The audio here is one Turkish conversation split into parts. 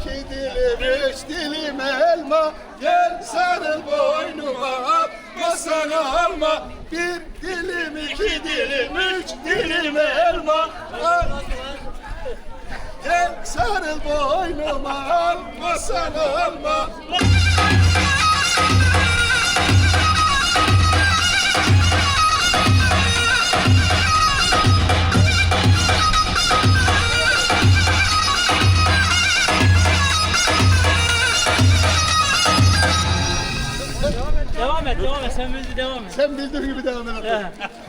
iki dilim, üç dilim elma. Gel sarıl boynuma, masan alma. Bir dilim, iki dilim, üç dilim elma. Al. Gel sarıl boynuma, masan alma. Devam et. Sen bildiğin gibi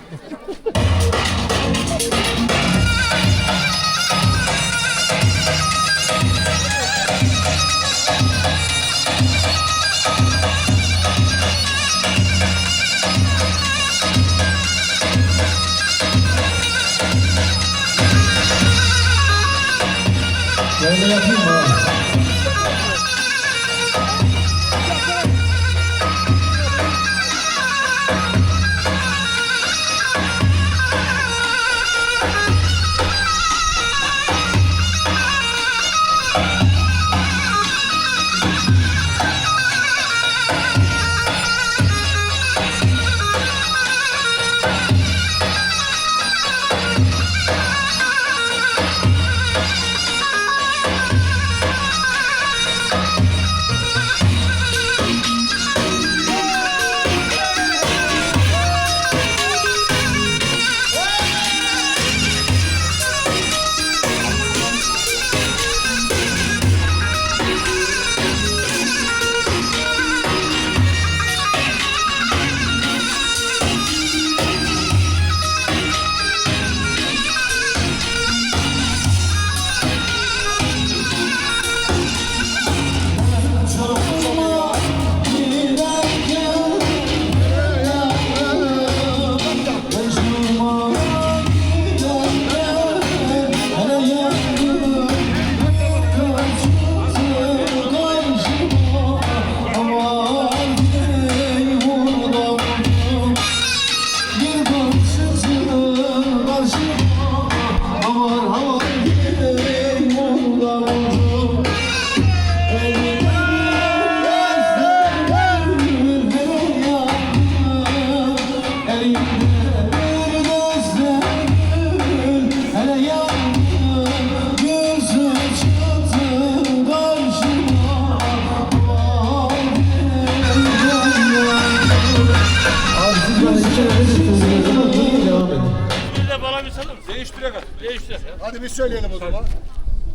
Hadi bir söyleyelim o zaman.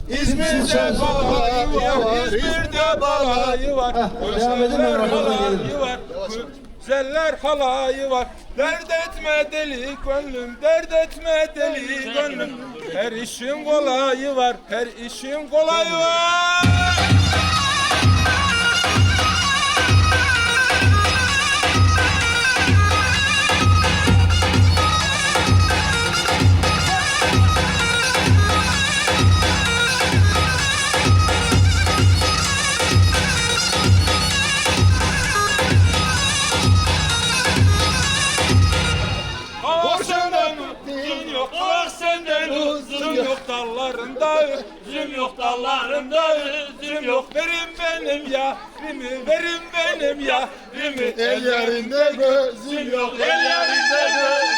İzmir'de balayı var, İzmir'de balayı var. devam edin, gelirim. halayı var. Güzeller halayı var. Dert etme deli gönlüm, dert etme deli gönlüm. Her işin kolayı var, her işin kolayı var. Dallarında üzüm yok. Verin benim ya. Rimi verin benim ya. Rimi El yerinde gözüm yok, el yerinde gözüm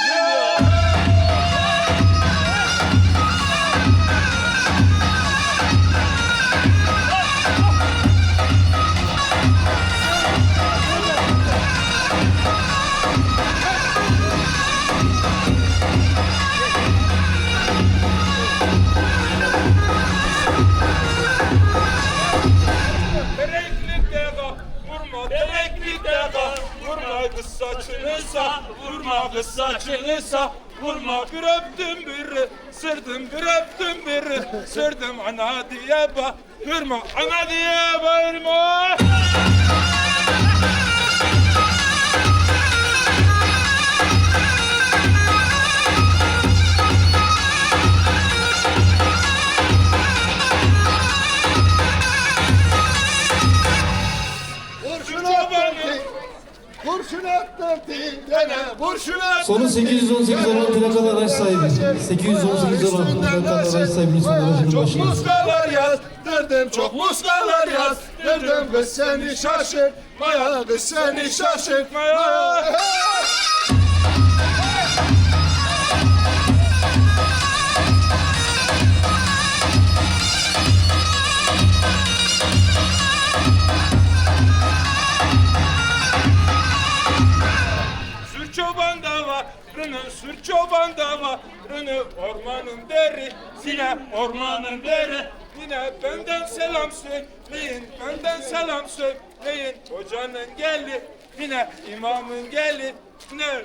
sağ, vurma kız saçını sağ, vurma bir öptüm biri, sırdım bir öptüm biri, sırdım ana diye bak, vurma ana diye bağırma. Sonu 818 olan plakalı araç sahibi. 818 olan plakalı araç sahibinin son aracının Çok başına. muskalar yazdırdım Çok muskalar yazdırdım Kız seni şaşırtmaya Kız seni şaşırtmaya Sür çoban davarını, sür çoban davarını Ormanın deri, sine ormanın deri. Yine benden selam söyleyin, benden selam söyleyin Hocanın geldi, yine imamın geldi Yine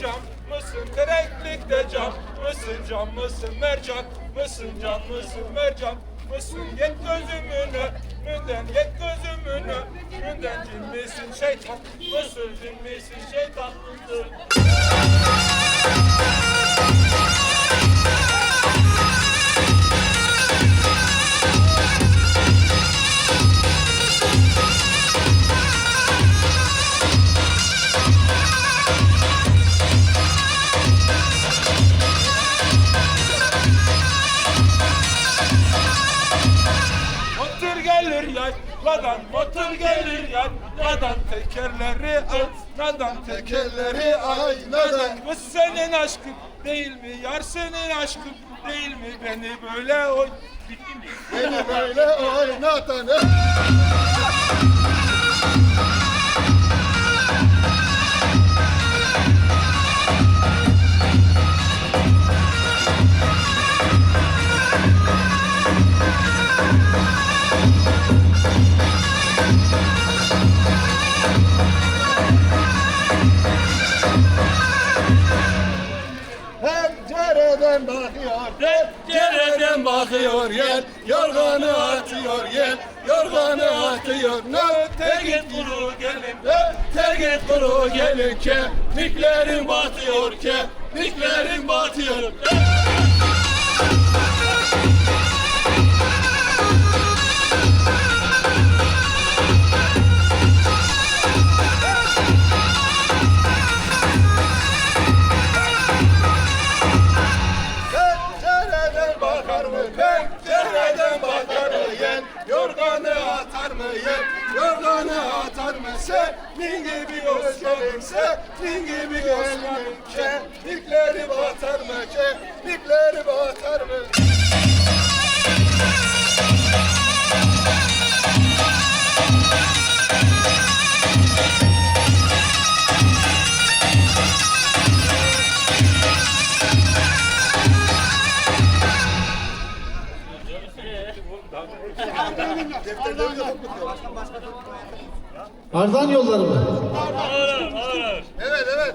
cam mısın? Tereklikte cam mısın? Cam mısın? Mercan mısın? Can mısın? Mercan mısın? Yet gözümün önünden, yet gözümün önünden Cin? Şeytan mısın? Cin? Şeytan mısın? Aynadan, tekerleri aynadan Bu senin aşkın değil mi? Yar senin aşkın değil mi? Beni böyle oy Bitti mi? Beni böyle oynatan Pencereden bakıyor yel Yorganı atıyor yel Yorganı atıyor. Ne Tegin kuru gelin Tergit kuru gelin Kemiklerim batıyor Kemiklerim batıyor. Pencereden atar mı? Senin gibi gözlerim, senin gibi gözlerim Kemikleri batar mı? Kemikleri batar mı? Ardan yolları mı? Evet evet.